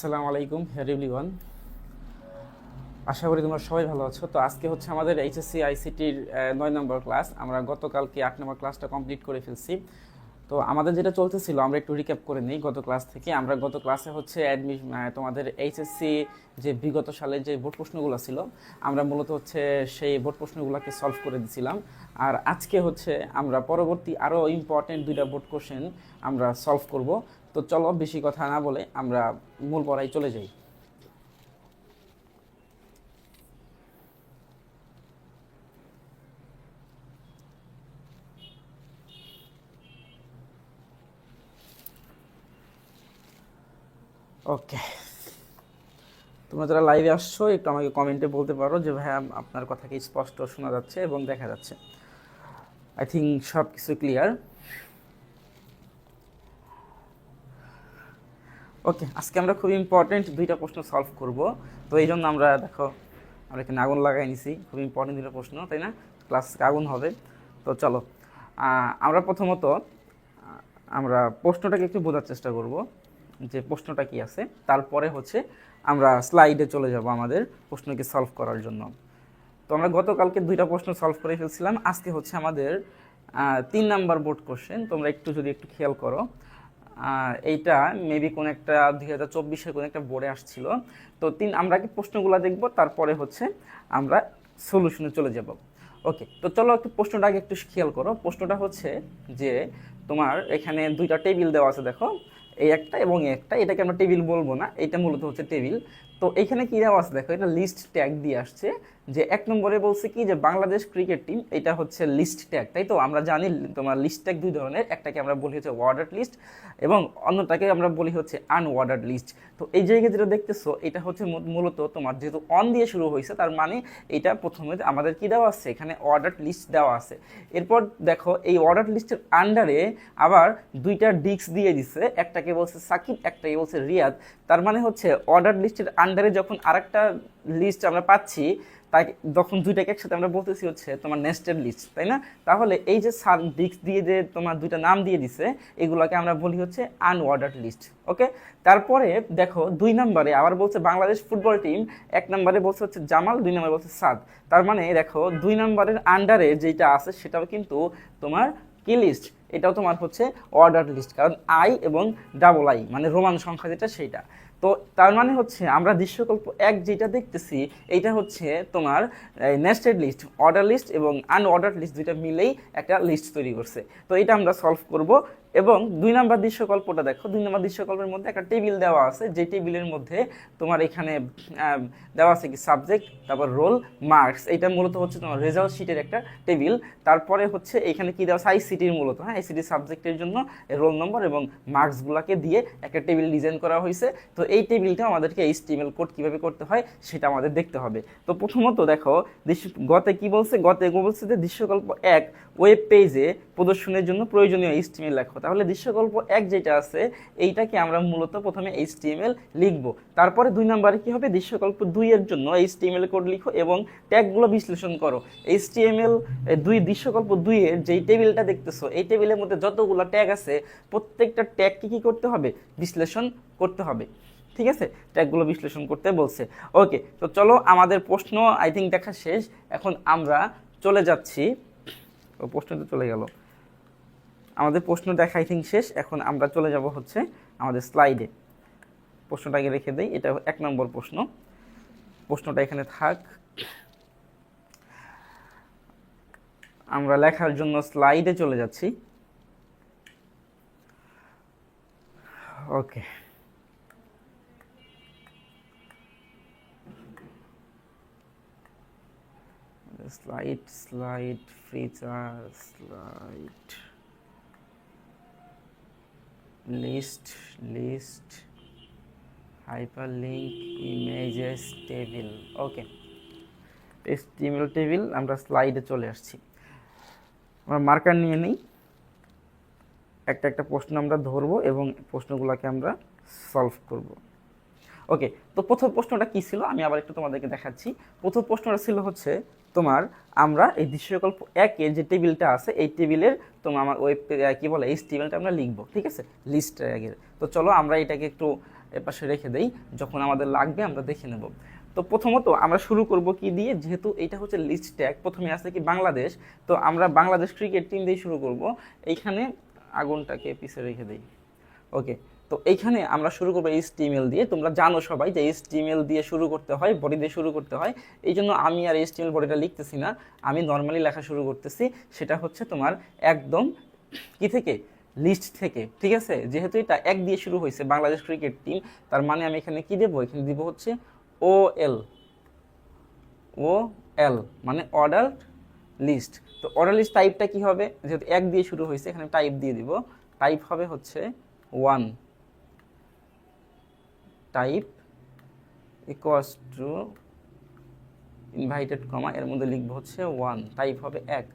আসসালামু আলাইকুম হেরিউলিওয়ান আশা করি তোমরা সবাই ভালো আছো। তো আজকে হচ্ছে আমাদের এইচএসসি, আইসিটির নয় নম্বর ক্লাস। আমরা গতকালকে আট নম্বর ক্লাসটা কমপ্লিট করে ফেলছি। তো আমাদের যেটা চলতেছিল, আমরা একটু রিক্যাপ করে নিই গত ক্লাস থেকে। আমরা গত ক্লাসে হচ্ছে অ্যাডমিশন তোমাদের এইচএসসি যে বিগত সালে যে বোর্ড প্রশ্নগুলো ছিল, আমরা মূলত হচ্ছে সেই বোর্ড প্রশ্নগুলোকে সলভ করে দিছিলাম। আর আজকে হচ্ছে আমরা পরবর্তী আরও ইম্পর্টেন্ট দুইটা বোর্ড কোশ্চেন আমরা সলভ করব। তো চলো বেশি কথা না বলে আমরা মূল পড়ায় চলে যাই। ওকে তোমরা যারা লাইভে আসছো, একটু আমাকে কমেন্টে বলতে পারো যে, ভাইয়া, আপনার কথা কি স্পষ্ট শোনা যাচ্ছে এবং দেখা যাচ্ছে। আই থিঙ্ক সব কিছু ক্লিয়ার ওকে আজকে আমরা খুব ইম্পর্টেন্ট দুইটা প্রশ্ন সলভ করব। তো এই জন্য আমরা দেখো, আমরা এখানে আগুন লাগাই নিছি। খুব ইম্পর্টেন্ট দুইটা প্রশ্ন, তাই না? ক্লাস আগুন হবে। তো চলো আমরা প্রথমত আমরা প্রশ্নটাকে একটু বোঝার চেষ্টা করব, যে প্রশ্নটা কি আছে। তারপরে হচ্ছে আমরা স্লাইডে চলে যাব আমাদের প্রশ্নকে সলভ করার জন্য। তো আমরা গতকালকে দুইটা প্রশ্ন সলভ করে ফেলছিলাম। আজকে হচ্ছে আমাদের তিন নাম্বার বোর্ড কোশ্চেন তোমরা একটু যদি একটু খেয়াল করো এইটা মেবি কোন একটা দুই হাজার চব্বিশের কোন একটা বোর্ডে আসছিল। তো তিন আমরা কি প্রশ্নগুলো দেখব, তারপরে হচ্ছে আমরা সলিউশনে চলে যাব। ওকে তো চলো একটু প্রশ্নটা আগে একটু খেয়াল করো। প্রশ্নটা হচ্ছে যে তোমার এখানে দুইটা টেবিল দেওয়া আছে, দেখো। এই একটা এবং একটা, এটাকে আমরা টেবিল বলব না এটা মূলত হচ্ছে টেবিল তো এখানে কি দেওয়া আছে, দেখো, এটা লিস্ট ট্যাগ দিয়ে আসছে। যে এক নম্বরে বলছে কি যে বাংলাদেশ ক্রিকেট টিম, এটা হচ্ছে লিস্ট ট্যাগ তাই তো? আমরা জানি তোমার লিস্ট ট্যাগ দুই ধরনের, একটাকে আমরা বলি হচ্ছে ওয়ার্ডার লিস্ট এবং অন্যটাকে আমরা বলি হচ্ছে আনওয়ার্ডার লিস্ট তো এই জায়গায় যেটা দেখতেছো, এটা হচ্ছে মূলত তোমার যেহেতু অন দিয়ে শুরু হয়েছে, তার মানে এটা প্রথমে আমাদের কি দেওয়া আছে? এখানে অর্ডার লিস্ট দেওয়া আছে। এরপর দেখো, এই অর্ডার লিস্টের আন্ডারে আবার দুইটা ডিস্ক দিয়ে দিছে, একটাকে বলছে সাকিব, একটাকে বলছে রিয়াদ। তার মানে হচ্ছে অর্ডার লিস্টের আন্ডারে যখন আরেকটা লিস্ট আমরা পাচ্ছি তাই যখন দুইটাকে একসাথে আমরা বলতেছি হচ্ছে তোমার নেস্টেড লিস্ট তাই না? তাহলে এই যে সার ডিস্ক দিয়ে যে তোমার দুইটা নাম দিয়ে দিছে, এগুলোকে আমরা বলি হচ্ছে আনঅর্ডার্ড লিস্ট ওকে তারপরে দেখো দুই নম্বরে আবার বলছে বাংলাদেশ ফুটবল টিম এক নম্বরে বলছে হচ্ছে জামাল, দুই নম্বরে বলছে সাদ। তার মানে দেখো দুই নম্বরের আন্ডারে যেটা আছে সেটাও কিন্তু তোমার কি লিস্ট এটাও তোমার হচ্ছে অর্ডার লিস্ট কারণ আই এবং ডাবল আই মানে রোমান সংখ্যা যেটা সেইটা তো তার মানে হচ্ছে আমরা দৃশ্যকল্প এক যেটা দেখতেছি, এইটা হচ্ছে তোমার নেস্টেড লিস্ট অর্ডার লিস্ট এবং আনঅর্ডার লিস্ট দুইটা মিলেই একটা লিস্ট তৈরি করছে। তো এটা আমরা সলভ করব এবং দুই নাম্বার দৃশ্যকল্পটা দেখো, দুই নম্বর দৃশ্যকল্পের মধ্যে একটা টেবিল দেওয়া আছে, যে টেবিলের মধ্যে তোমার এখানে দেওয়া আছে কি সাবজেক্ট তারপর রোল মার্কস এটা মূলত হচ্ছে তোমার রেজাল্ট শিটের একটা টেবিল তারপরে হচ্ছে এখানে কি দেওয়া আছে আইসিটির মূলত হ্যাঁ আইসিটি সাবজেক্টের জন্য রোল নম্বর এবং মার্কসগুলোকে দিয়ে একটা টেবিল ডিজাইন করা হয়েছে। তো এই টেবিলটা আমাদেরকে এইচটিএমএল কোড কীভাবে করতে হয় সেটা আমাদের দেখতে হবে। তো প্রথমত দেখো, দৃশ্য, গতে কি বলছে? গতে বলছে যে দৃশ্যকল্প এক ওয়েব পেজে প্রদর্শনের জন্য প্রয়োজনীয় এইচটিএমএল লেখো। তাহলে দৃশ্যকল্প এক যেটা আছে, এইটাকে আমরা মূলত প্রথমে এইচটিএমএল লিখব। তারপরে দুই নম্বরে কী হবে? দৃশ্যকল্প দুই এর জন্য এইচটিএমএল কোড লিখো এবং ট্যাগগুলো বিশ্লেষণ করো। এইচটিএমএল দুই, দৃশ্যকল্প দুইয়ের যেই টেবিলটা দেখতেছো, এই টেবিলের মধ্যে যতগুলো ট্যাগ আছে, প্রত্যেকটা ট্যাগকে কী করতে হবে? বিশ্লেষণ করতে হবে। ঠিক আছে? ট্যাগগুলো বিশ্লেষণ করতে বলছে। ওকে তো চলো আমাদের প্রশ্ন আই থিঙ্ক দেখা শেষ। এখন আমরা চলে যাচ্ছি। ও প্রশ্ন তো চলে গেল। আমাদের প্রশ্ন দেখা আই থিঙ্ক শেষ। এখন আমরা চলে যাব হচ্ছে আমাদের স্লাইডে প্রশ্নটাকে রেখে দেই, এটা এক নম্বর প্রশ্ন। প্রশ্নটা এখানে থাক। আমরা লেখার জন্য স্লাইডে চলে যাচ্ছি। Okay slide slide feature slide list list hyperlink, images table okay HTML table আমরা স্লাইডে চলে আসছি। আমরা মার্কার নিয়ে নিই। একটা একটা প্রশ্ন আমরা ধরবো এবং প্রশ্নগুলোকে আমরা সলভ করব। ওকে তো প্রথম প্রশ্নটা কি ছিল? আমি আবার একটু তোমাদেরকে দেখাচ্ছি। প্রথম প্রশ্নটা ছিল হচ্ছে তোমার আমরা এই দৃশ্যকল্প একে যে টেবিলটা আছে, এই টেবিলের তোমার আমার ওয়েব কি বলে, এই টেবিলটা আমরা লিখব, ঠিক আছে? লিস্ট আগের তো চলো আমরা এটাকে একটু এপাশে রেখে দেই, যখন আমাদের লাগবে আমরা দেখে নেব। তো প্রথমত আমরা শুরু করব কি দিয়ে? যেহেতু এটা হচ্ছে লিস্ট ট্যাগ, প্রথমে আসছে কি বাংলাদেশ। তো আমরা বাংলাদেশ ক্রিকেট টিম দিয়ে শুরু করব। এইখানে আগুনটাকে পিছিয়ে রেখে দেই। ওকে তো এইখানে আমরা শুরু করব এইচ টিমেল দিয়ে। তোমরা জানো সবাই যে এইচ টিমেল দিয়ে শুরু করতে হয়, বডি দিয়ে শুরু করতে হয়। এই জন্য আমি আর এইচ টিমেল বডিটা লিখতেছি না। আমি নর্মালি লেখা শুরু করতেছি। সেটা হচ্ছে তোমার একদম কি থেকে? লিস্ট থেকে, ঠিক আছে? যেহেতু এটা এক দিয়ে শুরু হয়েছে, বাংলাদেশ ক্রিকেট টিম তার মানে আমি এখানে কি দেবো? এখানে দিব হচ্ছে ও এল ও এল মানে অর্ডার লিস্ট তো অর্ডার লিস্ট টাইপটা কি হবে? যেহেতু এক দিয়ে শুরু হয়েছে, এখানে টাইপ দিয়ে দিব। টাইপ হবে হচ্ছে one type equals to inverted comma এর মধ্যে লিখব হচ্ছে ওয়ান টাইপ হবে এক।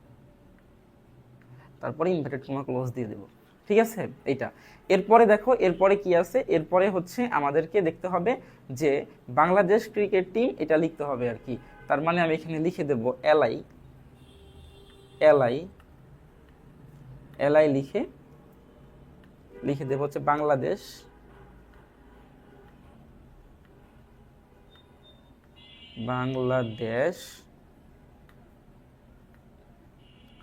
তারপরে ইনভাইটেড কমা ক্লোজ দিয়ে দেবো। ঠিক আছে? এইটা। এরপরে দেখো, এরপরে কি আছে? এরপরে হচ্ছে আমাদেরকে দেখতে হবে যে বাংলাদেশ ক্রিকেট টিম এটা লিখতে হবে আর কি। তার মানে আমি এখানে লিখে দেব এলআই এলআই এলআই লিখে লিখে দেব হচ্ছে Bangladesh Bangladesh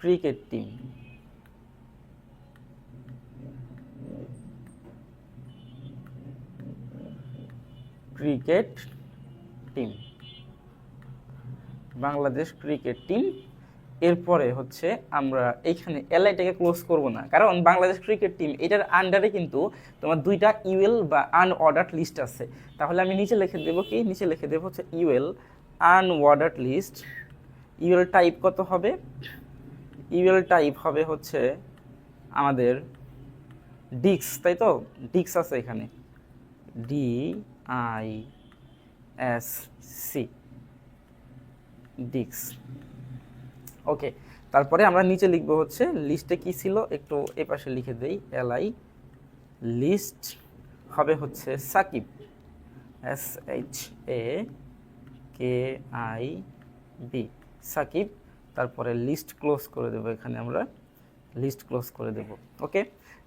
cricket team. Cricket team. Bangladesh cricket team এরপরে হচ্ছে আমরা এইখানে এলআইটাকে ক্লোজ করব না। কারণ বাংলাদেশ ক্রিকেট টিম এটার আন্ডারে কিন্তু তোমার দুইটা ইউএল বা আনঅর্ডার্ড লিস্ট আছে। তাহলে আমি নিচে লিখে দেবো কি? নিচে লিখে দেবো হচ্ছে UL unordered list UL type কত হবে? ইউএল টাইপ হবে হচ্ছে আমাদের ডিক্স তাই তো? ডিক্স আছে এখানে। ডি আই এস সি ডিক্স ওকে তারপরে আমরা নিচে লিখব হচ্ছে লিস্টে কি ছিল? একটু এ পাশে লিখে দেই এলআই লিস্ট হবে হচ্ছে Shakib. S H A K I B Shakib. তারপরে লিস্ট ক্লোজ করে দেবো এখানে আমরা লিস্ট ক্লোজ করে দেব। ওকে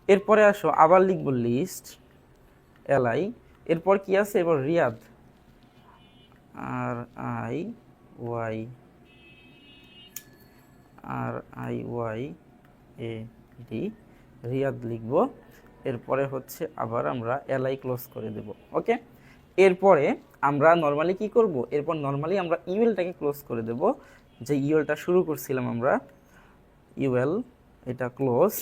এরপরে আসো, আবার লিখব লিস্ট এলআই এরপর কি আছে? এবার Riyad R I Y R I Y A D Riyad লিখব। এরপরে হচ্ছে আবার আমরা এলআই ক্লোজ করে দেব, ওকে? এরপরে আমরা নর্মালি কি করব? এরপর নর্মালি আমরা ইউএলটাকে ক্লোজ করে দেব। যে ইউএলটা শুরু করছিলাম আমরা ইউএল এটা ক্লোজ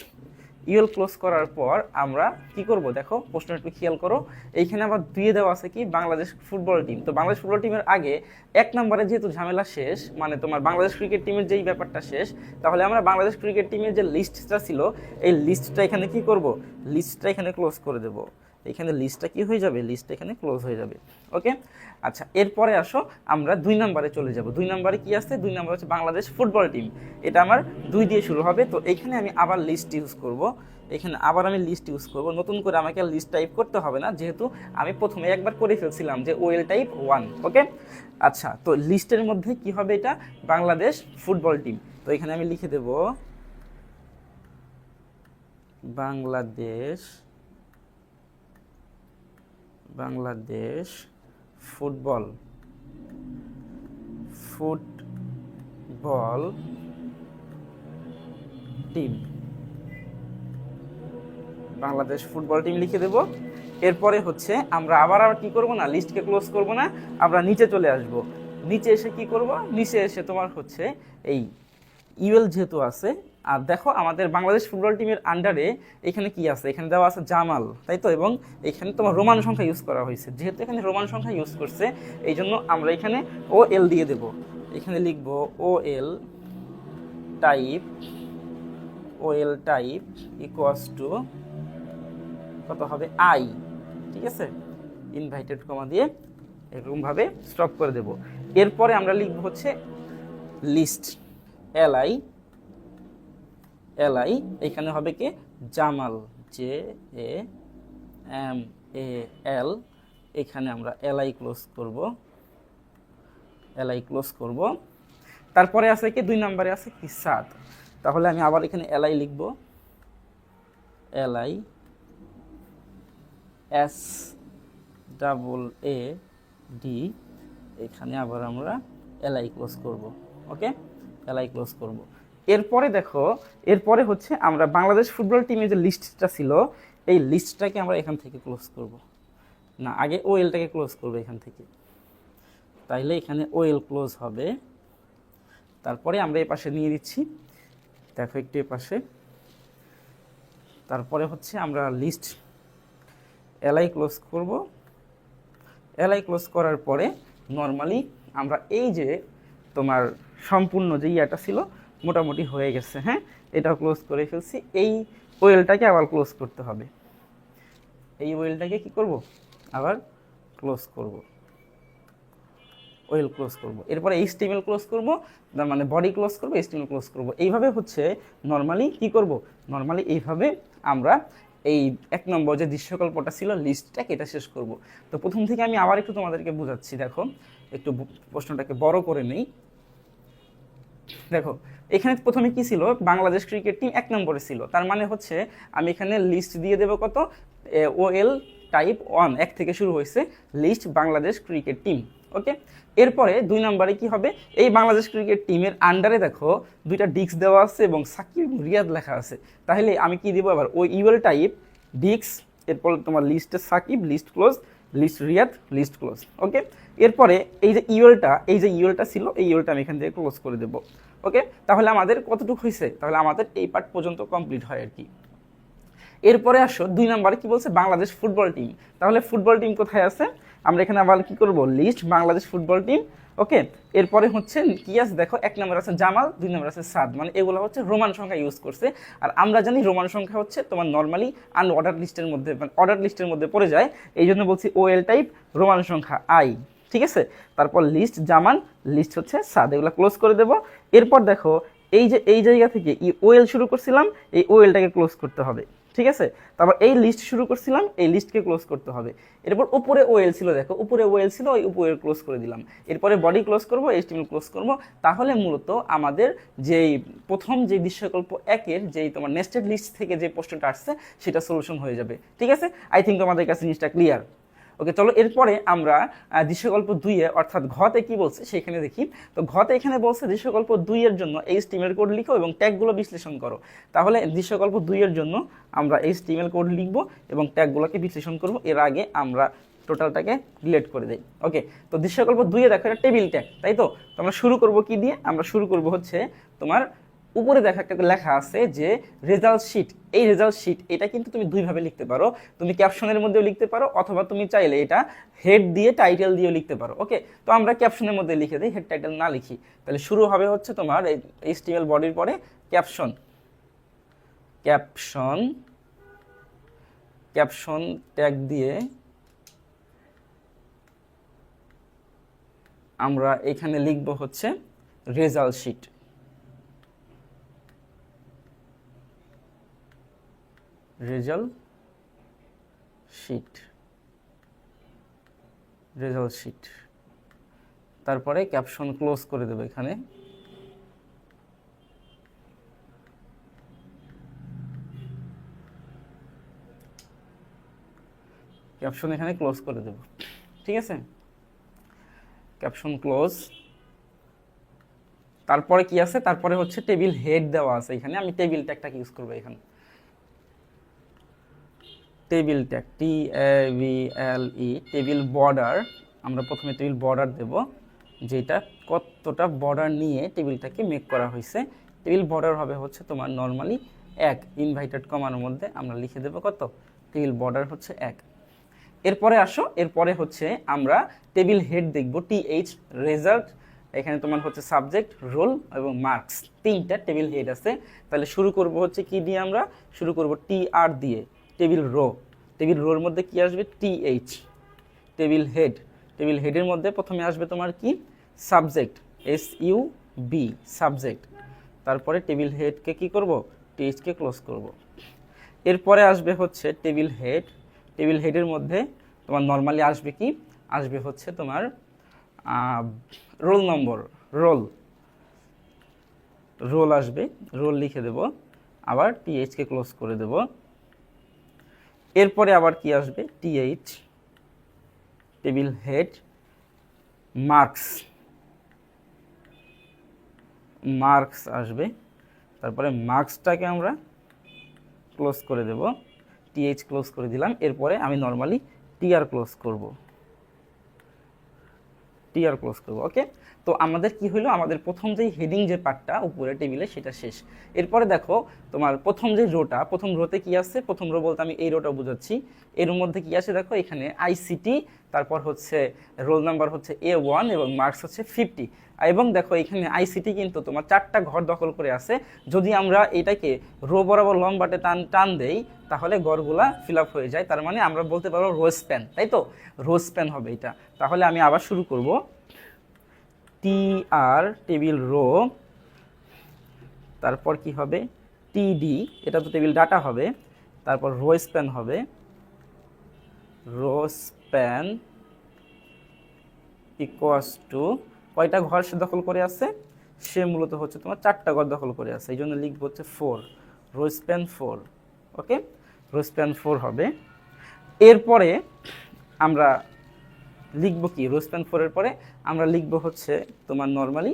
ইউএল ক্লোজ করার পর আমরা কি করব? দেখো, প্রশ্নটা একটু খেয়াল করো। এইখানে আবার দুয়ে দেওয়া আছে কি? Bangladesh football team. তো বাংলাদেশ ফুটবল টিমের আগে এক নম্বরে যেহেতু ঝামেলা শেষ মানে তোমার বাংলাদেশ ক্রিকেট টিমের যেই ব্যাপারটা শেষ, তাহলে আমরা বাংলাদেশ ক্রিকেট টিমের যে লিস্টটা ছিল, এই লিস্টটা এখানে কি করব? লিস্টটা এখানে ক্লোজ করে দেব। এখানে লিস্টটা কি হয়ে যাবে? লিস্টটা এখানে ক্লোজ হয়ে যাবে। ওকে আচ্ছা এরপরে আসো, আমরা দুই নম্বরে চলে যাব। দুই নম্বরে কি আসছে দুই নম্বর হচ্ছে বাংলাদেশ ফুটবল টিম এটা আমার দুই দিয়ে শুরু হবে। তো এখানে আমি আবার লিস্ট ইউজ করব। এখানে আবার আমি লিস্ট ইউজ করব। নতুন করে আমাকে লিস্ট টাইপ করতে হবে না। যেহেতু আমি প্রথমে একবার করে ফেলছিলাম যে ওয়েল টাইপ ওয়ান ওকে আচ্ছা তো লিস্টের মধ্যে কি হবে এটা? বাংলাদেশ ফুটবল টিম তো এখানে আমি লিখে দেব, Bangladesh Bangladesh football. Football team. Bangladesh football team লিখে দেব। এরপরে হচ্ছে আমরা আবার আর কি করব না লিস্টকে ক্লোজ করব না, আমরা নিচে চলে আসব। নিচে এসে কি করব? নিচে এসে তোমার হচ্ছে এই ইউএল যেহেতু আছে আর দেখো আমাদের বাংলাদেশ ফুটবল টিমের আন্ডারে এখানে কি আছে? এখানে দেওয়া আছে জামাল, তাই তো? এবং এখানে তোমার রোমান সংখ্যা ইউজ করা হয়েছে। যেহেতু এখানে রোমান সংখ্যা ইউজ করছে এই জন্য আমরা এখানে ও এল দিয়ে দেব। এখানে লিখব O L type O L type equals to কত হবে? আই ঠিক আছে? ইনভাইটেড কমা দিয়ে এরকমভাবে স্টপ করে দেব। এরপরে আমরা লিখব হচ্ছে list L I L I এখানে হবে কি? Jamal, J A M A L. এখানে আমরা এল আই ক্লোজ করব। এল আই ক্লোজ করব। তারপরে আছে কি? দুই নম্বরে আছে কি? সাদ। তাহলে আমি আবার এখানে এল আই লিখব। L I S double A D. এখানে আবার আমরা এলআই ক্লোজ করব। ওকে? এলআই ক্লোজ করব। এরপরে দেখো, এরপরে হচ্ছে আমরা বাংলাদেশ ফুটবল টিমের যে লিস্টটা ছিল, এই লিস্টটাকে আমরা এখান থেকে ক্লোজ করব। না, আগে ও এলটাকে ক্লোজ করব এখান থেকে। তাইলে এখানে ও এল ক্লোজ হবে। তারপরে আমরা এই পাশে নিয়ে দিচ্ছি। দেখো একটু এ পাশে। তারপরে হচ্ছে আমরা লিস্ট এলআই ক্লোজ করব। এলআই ক্লোজ করার পরে নর্মালি আমরা এই যে তোমার সম্পূর্ণ যে ইয়াটা ছিল মোটামুটি হয়ে গেছে হ্যাঁ? এটাও ক্লোজ করে ফেলছি। এই ওয়েলটাকে আবার ক্লোজ করতে হবে। এই ওয়েলটাকে কি করব? আবার ক্লোজ করব। ওয়েল ক্লোজ করব। এরপরে এই স্টিমেল ক্লোজ করব, তার মানে বডি ক্লোজ করব স্টিমেল ক্লোজ করব। এইভাবে হচ্ছে নর্মালি কি করব? নর্মালি এইভাবে আমরা এই এক নম্বর যে দৃশ্যকল্পটা ছিল লিস্টটাকে এটা শেষ করব। তো প্রথম থেকে আমি আবার একটু তোমাদেরকে বোঝাচ্ছি, দেখো। একটু প্রশ্নটাকে বড় করে নেই। দেখো, এখানে প্রথমে কি ছিল? বাংলাদেশ ক্রিকেট টিম এক নম্বরে ছিল। তার মানে হচ্ছে, আমি এখানে লিস্ট দিয়ে দেবো কত? ও এল টাইপ ওয়ান এক থেকে শুরু হয়েছে list Bangladesh cricket team okay এরপরে দুই নম্বরে কি হবে? এই বাংলাদেশ ক্রিকেট টিমের আন্ডারে দেখো, দুইটা ডিস্ক দেওয়া আছে এবং সাকিব রিয়াদ লেখা আছে। তাহলে আমি কি দিব আবার ওই ইউএল টাইপ ডিস্ক, এরপর তোমার লিস্টে Shakib list close list Riyad list close okay এরপরে এই যে ইউএলটা এই যে ইউএলটা ছিল, এই ইউএলটা আমি এখান থেকে ক্লোজ করে দেবো ওকে তাহলে আমাদের কতটুকু হয়েছে? তাহলে আমাদের এই পার্ট পর্যন্ত কমপ্লিট হয় আর কি। এরপরে আসো, দুই নম্বরে কি বলছে? বাংলাদেশ ফুটবল টিম তাহলে ফুটবল টিম কোথায় আছে? আমরা এখানে আবার কি করব? List, Bangladesh football team. Okay, এরপরে হচ্ছে কি আছে দেখো, এক নম্বর আছে জামাল, দুই নম্বর আছে সাদ। মানে এগুলো হচ্ছে রোমান সংখ্যা ইউজ করছে। আর আমরা জানি রোমান সংখ্যা হচ্ছে তোমার নর্মালি আন অর্ডার লিস্টের মধ্যে মানে অর্ডার লিস্টের মধ্যে পড়ে যায়। এই জন্য বলছি ও এল টাইপ রোমান সংখ্যা আই ঠিক আছে? তারপর লিস্ট জামান লিস্ট হচ্ছে সাদ, এগুলো ক্লোজ করে দেব। এরপর দেখো, এই যে, এই জায়গা থেকে ই ওয়েল শুরু করছিলাম, এই ওয়েলটাকে ক্লোজ করতে হবে। ঠিক আছে? তারপর এই লিস্ট শুরু করছিলাম, এই লিস্টকে ক্লোজ করতে হবে। এরপর উপরে ওয়েল ছিল, দেখো, উপরে ওয়েল ছিল, ওই উপরে ক্লোজ করে দিলাম। এরপরে বডি ক্লোজ করব এইচটিএমএল ক্লোজ করব। তাহলে মূলত আমাদের যেই প্রথম যে বিশ্বকল্প একের যেই তোমার নেস্টেড লিস্ট থেকে যে প্রশ্নটা আসছে, সেটা সলিউশন হয়ে যাবে। ঠিক আছে? আই থিঙ্ক আমাদের কাছে জিনিসটা ক্লিয়ার ওকে, চলো এরপরে আমরা দৃশ্যকল্প দুইয়ে অর্থাৎ ঘতে কি বলছে সেখানে দেখি। তো ঘতে এখানে বলছে দৃশ্যকল্প দুইয়ের জন্য এই স্টিমেল কোড লিখো এবং ট্যাগগুলো বিশ্লেষণ করো। তাহলে দৃশ্যকল্প দুইয়ের জন্য আমরা এই স্টিমেল কোড লিখব এবং ট্যাগগুলোকে বিশ্লেষণ করব। এর আগে আমরা টোটালটাকে ডিলেট করে দেই। ওকে, তো দৃশ্যকল্প দুইয়ে দেখো এটা টেবিল ট্যাগ, তাই তো আমরা শুরু করব কি দিয়ে? আমরা শুরু করব হচ্ছে তোমার উপরে দেখা একটা লেখা আছে যে রেজাল্ট শিট এই রেজাল্ট শিট এটা কিন্তু তুমি দুইভাবে লিখতে পারো। তুমি ক্যাপশনের মধ্যেও লিখতে পারো, অথবা তুমি চাইলে এটা হেড দিয়ে টাইটেল দিয়েও লিখতে পারো ওকে তো আমরা ক্যাপশনের মধ্যে লিখে দিই হেড টাইটেল না লিখি। তাহলে শুরু হবে হচ্ছে তোমার এইচটিএমএল বডির পরে ক্যাপশন ক্যাপশন ক্যাপশন ট্যাগ দিয়ে আমরা এখানে লিখব হচ্ছে result sheet result sheet. Result sheet. তারপরে ক্যাপশন ক্লোজ করে দেবে এখানে। ক্যাপশন এখানে ক্লোজ করে দেব। ঠিক আছে? Caption close. তারপরে কি আছে? তারপরে হচ্ছে টেবিল হেড দেওয়া আছে এখানে। আমি টেবিল ট্যাগটা ইউজ করব এখানে। Table tag, T A V L E, table border, আমরা প্রথমে টেবিল বর্ডার দেব, যেটা কতটা বর্ডার নিয়ে টেবিলটাকে মেক করা হয়েছে। টেবিল বর্ডার হবে হচ্ছে তোমার নর্মালি এক, ইনভাইটেড কমার মধ্যে আমরা লিখে দেবো কত? টেবিল বর্ডার হচ্ছে এক। এরপরে আসো, এরপরে হচ্ছে আমরা টেবিল হেড দেখব, টি এইচ রেজাল্ট, এখানে তোমার হচ্ছে সাবজেক্ট, রোল এবং মার্কস, তিনটা টেবিল হেড আছে। তাহলে শুরু করব হচ্ছে কি দিয়ে আমরা? শুরু করব টি আর দিয়ে। Table row. টেবিল রোর মধ্যে কি আসবে? T H. Table head. Table হেডের মধ্যে প্রথমে আসবে তোমার কি? Subject. S U B, subject. তারপরে টেবিল হেডকে কি করব? টিএইচকে ক্লোজ করব। এরপরে আসবে হচ্ছে টেবিল হেড। টেবিল হেডের মধ্যে তোমার নর্মালি আসবে কি? আসবে হচ্ছে তোমার রোল নম্বর, রোল। রোল আসবে। রোল লিখে দেব। আবার টিএইচকে ক্লোজ করে দেব। এরপরে আবার কি আসবে? TH table head marks marks আসবে। তারপরে মার্কসটাকে আমরা ক্লোজ করে দেব। টিএইচ ক্লোজ করে দিলাম। এরপরে আমি নর্মালি টিআর ক্লোজ করব। টিআর ক্লোজ করব ওকে তো আমাদের কি হলো আমাদের প্রথম যে হেডিং যে পার্টটা উপরে টেবিলে সেটা শেষ। এরপরে দেখো, তোমার প্রথম যে রোটা প্রথম রোতে কি আছে প্রথম রো বলতে আমি এই রোটা বুঝাচ্ছি। এর মধ্যে কি আছে দেখো, এখানে আইসিটি তারপর হচ্ছে রোল নাম্বার হচ্ছে এ ওয়ান এবং মার্কস হচ্ছে ফিফটি এবং দেখো এখানে আইসিটি কিন্তু তোমার চারটা ঘর দখল করে আছে। যদি আমরা এটাকে রো বরাবর লম্বাটে টান টান দেই, তাহলে ঘরগুলা ফিল আপ হয়ে যায়। তার মানে আমরা বলতে পারব রোজ প্যান তাই তো? রোজ প্যান হবে এটা। তাহলে আমি আবার শুরু করব। টি আর টেবিল রো তারপর কি হবে? টিডি এটা তো টেবিল ডাটা হবে। তারপর রো স্প্যান হবে। রো স্প্যান ইকুয়াস টু কয়টা ঘর সে দখল করে আছে? সে মূলত হচ্ছে তোমার চারটা ঘর দখল করে আছে। এই জন্য লিখব হচ্ছে four row span four okay row span four হবে। এরপরে আমরা লিখব কি? রো স্প্যান ফোরের পরে আমরা লিখব হচ্ছে তোমার normally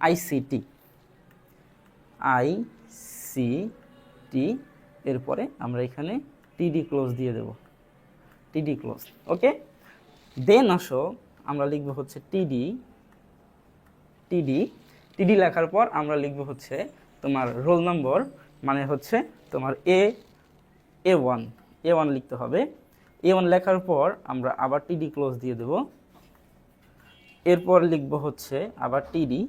ICT I C T এরপরে আমরা এখানে টিডি ক্লোজ দিয়ে দেব। টিডি ক্লোজ ওকে দেন আসো, আমরা লিখব হচ্ছে টিডি টিডি টিডি লেখার পর আমরা লিখব হচ্ছে তোমার রোল নম্বর মানে হচ্ছে তোমার এ এ ওয়ান এ ওয়ান লিখতে হবে। এ ওয়ান লেখার পর আমরা আবার টিডি ক্লোজ দিয়ে দেব। এরপর লিখব হচ্ছে আবার টিডি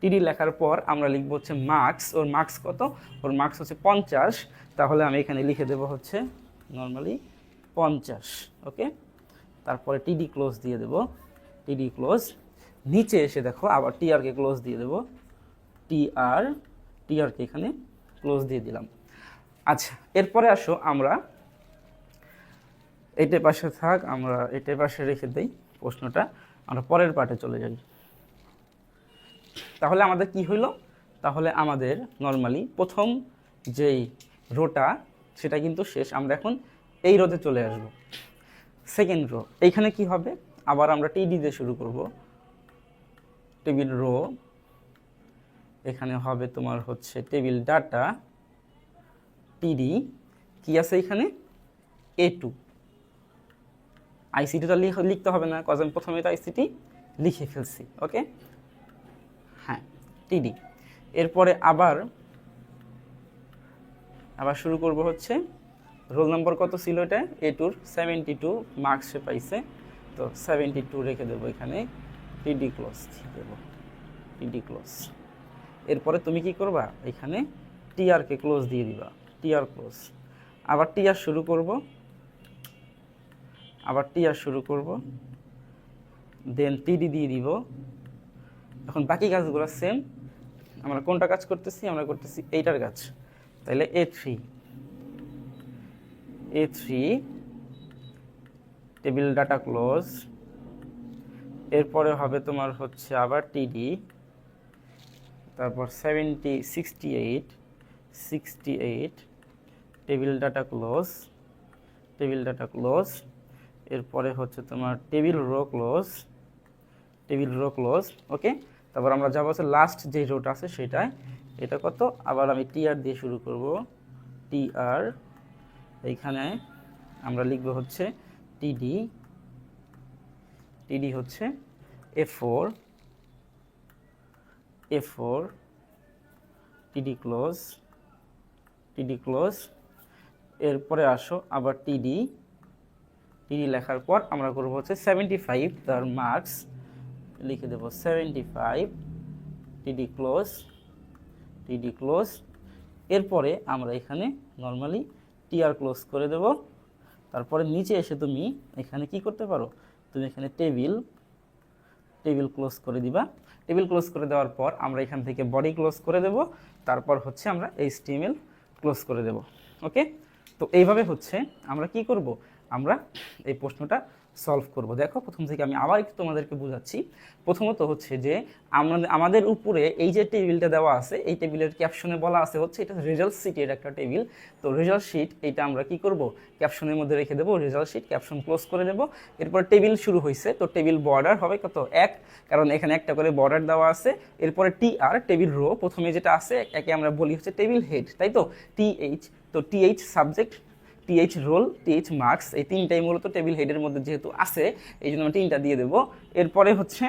টিডি লেখার পর আমরা লিখব হচ্ছে মার্কস ওর মার্কস কত? ওর মার্কস হচ্ছে পঞ্চাশ। তাহলে আমি এখানে লিখে দেব হচ্ছে নর্মালি পঞ্চাশ, ওকে? তারপরে টিডি ক্লোজ দিয়ে দেব টিডি ক্লোজ নিচে এসে দেখো আবার টিআরকে ক্লোজ দিয়ে দেব টিআর টিআরকে এখানে ক্লোজ দিয়ে দিলাম। আচ্ছা এরপরে আসো আমরা এটার পাশে থাক, আমরা এটার পাশে রেখে দেই প্রশ্নটা, আমরা পরের পার্টে চলে যাই। তাহলে আমাদের কি হইল? তাহলে আমাদের নর্মালি প্রথম যেই রোটা সেটা কিন্তু শেষ। আমরা এখন এই রোতে চলে আসব। সেকেন্ড রো এইখানে কি হবে? আবার আমরা টিডি দিয়ে শুরু করব। টেবিল রো এখানে হবে তোমার হচ্ছে টেবিল ডাটা টিডি কি আছে এখানে? এ টু আইসিটিটা লিখতে হবে না কজ আমি প্রথমে তো আইসিটি লিখে ফেলছি ওকে হ্যাঁ টিডি এরপরে আবার আবার শুরু করব হচ্ছে রোল নম্বর কত ছিল এটা? এ টুর সেভেন্টি টু মার্কস সে পাইছে। তো সেভেন্টি টু রেখে দেবো এখানে। টিডি ক্লোজ দেবো। টিডি ক্লোজ এরপরে তুমি কি করবা? এখানে টিআরকে ক্লোজ দিয়ে দিবা। টিআর ক্লোজ আবার টিআর শুরু করব। আবার টিআর শুরু করব। দেন টিডি দিয়ে দিব। এখন বাকি কাজগুলো সেম আমরা কোনটা কাজ করতেছি? আমরা করতেছি এইটার কাজ। তাহলে A three three table data close এরপরে হবে তোমার হচ্ছে আবার টিডি তারপর seventy sixty eight sixty eight table data close table data close এরপরে হচ্ছে তোমার table row close table row close okay তারপর আমরা যাব হচ্ছে লাস্ট যে রোটা আছে সেটাই এটা কত? আবার আমি টিআর দিয়ে শুরু করব টিআর এইখানে আমরা লিখব হচ্ছে টিডি টিডি হচ্ছে A four A four TD close TD close এরপরে আসো আবার টিডি টিডি লেখার পর আমরা করব হচ্ছে সেভেন্টি ফাইভ তার মার্কস লিখে দেবো seventy five TD close TD close এরপরে আমরা এখানে নর্মালি টিআর ক্লোজ করে দেব। তারপরে নিচে এসে তুমি এখানে কি করতে পারো? তুমি এখানে টেবিল টেবিল ক্লোজ করে দিবা। টেবিল ক্লোজ করে দেওয়ার পর আমরা এখান থেকে বডি ক্লোজ করে দেব। তারপর হচ্ছে আমরা এই স্টিমেল ক্লোজ করে দেব। ওকে তো এইভাবে হচ্ছে আমরা কি করব? আমরা এই প্রশ্নটা সলভ করব। দেখো, প্রথম থেকে আমি আবার একটু তোমাদেরকে বোঝাচ্ছি। প্রথমত হচ্ছে যে আমাদের আমাদের উপরে এই যে টেবিলটা দেওয়া আছে, এই টেবিলের ক্যাপশনে বলা আছে হচ্ছে, এটা রেজাল্ট শিটের একটা টেবিল। তো রেজাল্ট শিট এটা আমরা কি করব? ক্যাপশনের মধ্যে রেখে দেবো রেজাল্ট শিট ক্যাপশন ক্লোজ করে দেবো এরপর টেবিল শুরু হয়েছে, তো টেবিল বর্ডার হবে কত? এক। কারণ এখানে একটা করে বর্ডার দেওয়া আছে। এরপরে টি আর টেবিল রো প্রথমে যেটা আছে, একে আমরা বলি হচ্ছে টেবিল হেড তাই তো? টি এইচ তো T H subject TH roll TH marks এই তিনটাই মূলত টেবিল হেডের মধ্যে যেহেতু আছে, এই জন্য আমি তিনটা দিয়ে দেবো। এরপরে হচ্ছে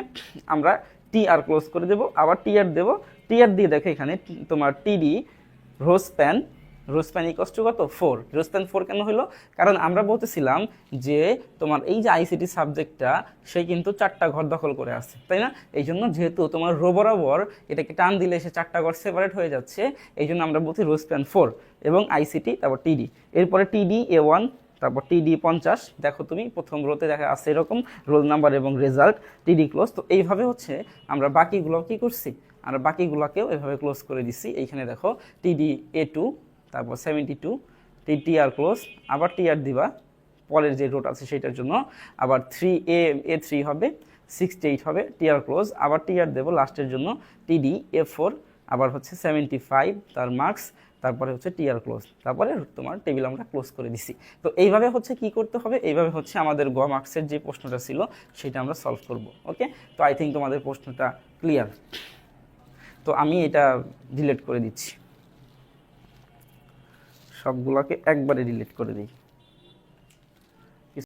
আমরা টি আর ক্লোজ করে দেবো, আবার টি আর দেবো। টি আর দিয়ে দেখো এখানে তোমার TD row span row span equals to কত? ফোর রোজ প্যান ফোর কেন হলো? কারণ আমরা বলতেছিলাম যে তোমার এই যে আইসিটি সাবজেক্টটা সে কিন্তু চারটা ঘর দখল করে আছে, তাই না? এই জন্য যেহেতু তোমার রো বরাবর এটাকে টান দিলে সে চারটা ঘর সেপারেট হয়ে যাচ্ছে, এই জন্য আমরা বলছি রোজ প্যান ফোর এবং আইসিটি তারপর টিডি এরপরে টিডি এ ওয়ান তারপর টিডি পঞ্চাশ। দেখো তুমি, প্রথম রোতে দেখা আছে এরকম রোল নাম্বার এবং রেজাল্ট টিডি ক্লোজ তো এইভাবে হচ্ছে আমরা বাকিগুলো কি করছি? আমরা বাকিগুলোকেও এভাবে ক্লোজ করে দিচ্ছি এইখানে দেখো টিডি এ টু তারপর seventy two T TR close আবার টিআর দিবা। পরের যে রোড আছে সেটার জন্য আবার থ্রি এ এ থ্রি হবে সিক্সটি এইট হবে টিআর ক্লোজ আবার টিআর দেবো লাস্টের জন্য টিডি এ ফোর আবার হচ্ছে সেভেন্টি ফাইভ তার মার্কস তারপরে হচ্ছে টিয়ার ক্লোজ তারপরে তোমার টেবিল আমরা ক্লোজ করে দিছি। তো এইভাবে হচ্ছে কি করতে হবে? এইভাবে হচ্ছে আমাদের গ মার্কসের যে প্রশ্নটা ছিল, সেটা আমরা সলভ করব ওকে তো আই থিঙ্ক তোমাদের প্রশ্নটা ক্লিয়ার তো আমি এটা ডিলেট করে দিচ্ছি। সবগুলোকে একবারে ডিলেট করে দিই।